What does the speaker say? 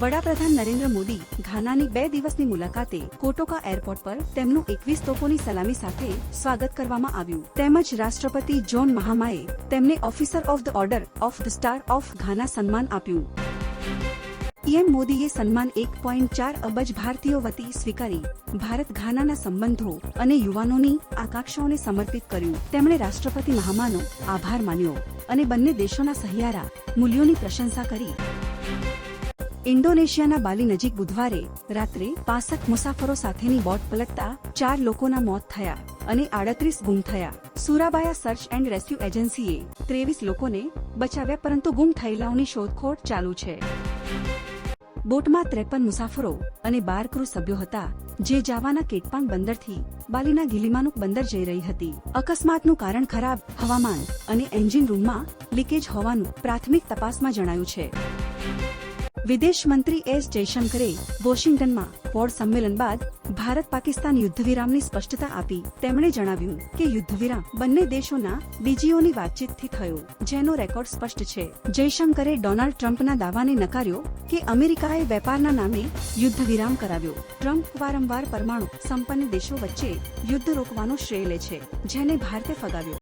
વડાપ્રધાન નરેન્દ્ર મોદી ઘાનાની બે દિવસની મુલાકાતે કોટોકા એરપોર્ટ પર તેમનું એકવીસ તોપોની સલામી સાથે સ્વાગત કરવામાં આવ્યું. તેમજ રાષ્ટ્રપતિ જોન મહામાએ તેમને officer of the order of the star of Ghana સન્માન આપ્યું. પીએમ મોદીએ સન્માન એક પોઈન્ટ ચાર અબજ ભારતીયો વતી સ્વીકારી ભારત ઘાનાના સંબંધો અને યુવાનોની આકાંક્ષાઓને સમર્પિત કર્યું. તેમણે રાષ્ટ્રપતિ મહામાનો આભાર માન્યો અને બંને દેશોના સહિયારા મૂલ્યોની પ્રશંસા કરી. ઇન્ડોનેશિયાના બાલી નજીક બુધવારે રાત્રે પાસઠ મુસાફરો સાથેની બોટ પલટતા ચાર લોકોના મોત થયા અને આડત્રીસ ગુમ થયા. સુરાબાયા સર્ચ એન્ડ રેસ્ક્યુ એજન્સીએ ત્રેવીસ લોકોને બચાવ્યા પરંતુ ગુમ થયેલાઓની શોધખોળ ચાલુ છે. બોટમાં ત્રેપન મુસાફરો અને બાર ક્રૂ સભ્યો હતા, જે જાવાના કેટપાંગ બંદરથી બાલીના ગિલિમાનુક બંદર જઈ રહી હતી. અકસ્માતનું કારણ ખરાબ હવામાન અને એન્જિન રૂમમાં લીકેજ હોવાનું પ્રાથમિક તપાસમાં જણાયું છે. વિદેશ મંત્રી એસ જયશંકરે વોશિંગ્ટનમાં વોર્ડ સંમેલન બાદ ભારત પાકિસ્તાન યુદ્ધવિરામની સ્પષ્ટતા આપી. તેમણે જણાવ્યું કે યુદ્ધવિરામ બંને દેશોના ડીજીઓની વાતચીતથી થયો, જેનો રેકોર્ડ સ્પષ્ટ છે. જયશંકરે ડોનાલ્ડ ટ્રમ્પના દાવાને નકાર્યો કે અમેરિકાએ વેપારના નામે યુદ્ધવિરામ કરાવ્યો. ટ્રમ્પ વારંવાર પરમાણુ સંપન્ન દેશો વચ્ચે યુદ્ધ રોકવાનો શ્રેય લે છે, જેને ભારતે ફગાવ્યો.